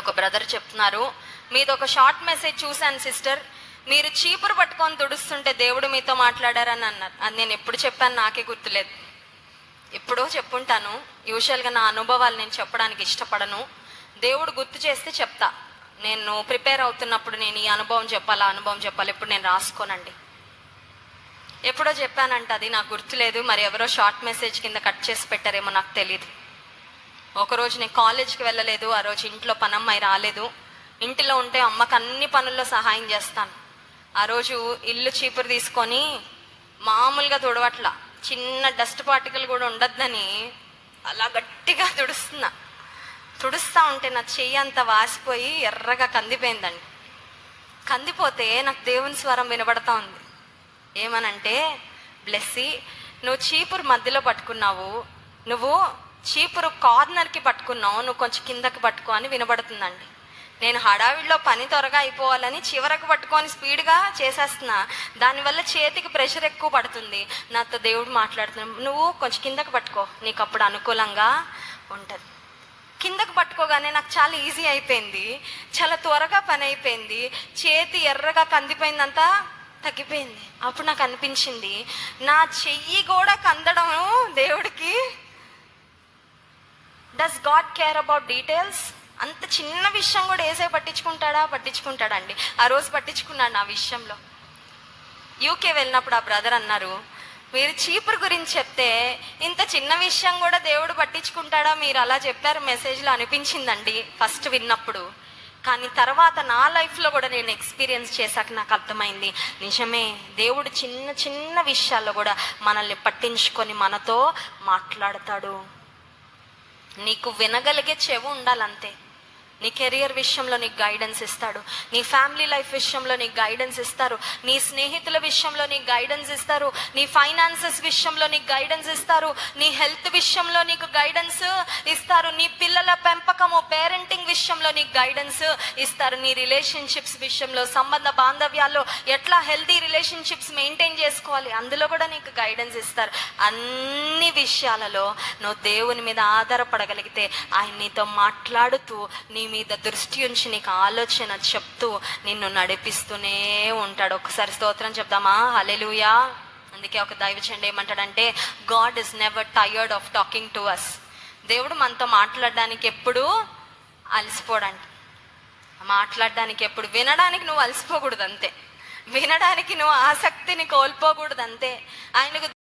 ఒక బ్రదర్ చెప్తున్నారు. మీది ఒక షార్ట్ మెసేజ్ చూశాను సిస్టర్ మీరు చీపురు పట్టుకొని తుడుస్తుంటే దేవుడు మీతో మాట్లాడారని అన్నారు. అది నేను ఎప్పుడు చెప్పాను నాకే గుర్తులేదు. ఎప్పుడో చెప్పుంటాను. యూజువల్గా నా అనుభవాలు నేను చెప్పడానికి ఇష్టపడను. దేవుడు గుర్తు చేస్తే చెప్తా. నేను ప్రిపేర్ అవుతున్నప్పుడు నేను ఈ అనుభవం చెప్పాలి ఆ అనుభవం చెప్పాలి. ఇప్పుడు నేను రాసుకోనండి. ఎప్పుడో చెప్పానంట అది నాకు గుర్తులేదు. మరి ఎవరో షార్ట్ మెసేజ్ కింద కట్ చేసి పెట్టారేమో నాకు తెలియదు ఒకరోజు నేను కాలేజ్కి వెళ్ళలేదు ఆ రోజు ఇంట్లో పనమ్మాయి రాలేదు. ఇంటిలో ఉంటే అమ్మకు అన్ని పనుల్లో సహాయం చేస్తాను. ఆ రోజు ఇల్లు చీపురు తీసుకొని మామూలుగా తుడవట్ల. చిన్న డస్ట్ పార్టికల్ కూడా ఉండద్దని అలా గట్టిగా తుడుస్తున్నా. తుడుస్తా ఉంటే నా చెయ్యి అంతా వాసిపోయి ఎర్రగా కందిపోయిందండి. కందిపోతే నాకు దేవుని స్వరం వినబడతా ఉంది. ఏమనంటే బ్లెస్సి నువ్వు చీపురు మధ్యలో పట్టుకున్నావు. నువ్వు చీపురు కార్నర్కి పట్టుకున్నావు నువ్వు కొంచెం కిందకి పట్టుకో అని వినబడుతుందండి. నేను హడావిడిలో పని త్వరగా అయిపోవాలని చివరకు పట్టుకొని స్పీడ్గా చేసేస్తున్నా. దానివల్ల చేతికి ప్రెషర్ ఎక్కువ పడుతుంది. నాతో దేవుడు మాట్లాడుతున్నాడు నువ్వు కొంచెం కిందకి పట్టుకో నీకు అప్పుడు అనుకూలంగా ఉంటుంది. కిందకు పట్టుకోగానే నాకు చాలా ఈజీ అయిపోయింది చాలా త్వరగా పని అయిపోయింది. చేతి ఎర్రగా కందిపోయిందంతా తగ్గిపోయింది. అప్పుడు నాకు అనిపించింది నా చెయ్యి కూడా కందడం దేవుడికి does God care about details అంత చిన్న విషయం కూడా ఏసే పట్టించుకుంటాడా? పట్టించుకుంటాడండి. ఆ రోజు పట్టించుకున్నాడు నా విషయంలో. యూకే వెళ్ళినప్పుడు ఆ బ్రదర్ అన్నారు మీరు చీపురు గురించి చెప్తే ఇంత చిన్న విషయం కూడా దేవుడు పట్టించుకుంటాడా? మీరు అలా చెప్పారు మెసేజ్లో అనిపించిందండి ఫస్ట్ విన్నప్పుడు. కానీ తర్వాత నా లైఫ్లో కూడా నేను ఎక్స్పీరియన్స్ చేశాక నాకు అర్థమైంది నిజమే దేవుడు చిన్న చిన్న విషయాల్లో కూడా మనల్ని పట్టించుకొని మనతో మాట్లాడతాడు. నీకు వినగలిగే చెవు ఉండాలంతే. నీ కెరియర్ విషయంలో నీకు గైడెన్స్ ఇస్తాడు. నీ ఫ్యామిలీ లైఫ్ విషయంలో నీకు గైడెన్స్ ఇస్తారు. నీ స్నేహితుల విషయంలో నీకు గైడెన్స్ ఇస్తారు. నీ ఫైనాన్సెస్ విషయంలో నీకు గైడెన్స్ ఇస్తారు. నీ హెల్త్ విషయంలో నీకు గైడెన్స్ ఇస్తారు. నీ పిల్లల పెంపకము పేరెంటింగ్ విషయంలో నీకు గైడెన్స్ ఇస్తారు. నీ రిలేషన్షిప్స్ విషయంలో సంబంధ బాంధవ్యాల్లో ఎట్లా హెల్తీ రిలేషన్షిప్స్ మెయింటైన్ చేసుకోవాలి? అందులో కూడా నీకు గైడెన్స్ ఇస్తారు. అన్ని విషయాలలో నువ్వు దేవుని మీద ఆధారపడగలిగితే ఆయన నీతో మాట్లాడుతూ నీ మీద దృష్టి ఉంచి నీకు ఆలోచన చెప్తూ నిన్ను నడిపిస్తూనే ఉంటాడు. ఒకసారి స్తోత్రం చెప్దామా? హలెలుయా అందుకే ఒక దైవచండి ఏమంటాడంటే God is never tired of talking to us దేవుడు మనతో మాట్లాడడానికి ఎప్పుడూ అలసిపోవడానికి మాట్లాడడానికి ఎప్పుడు వినడానికి నువ్వు అలసిపోకూడదు అంతే. వినడానికి నువ్వు ఆసక్తిని కోల్పోకూడదు అంతే. ఆయనకు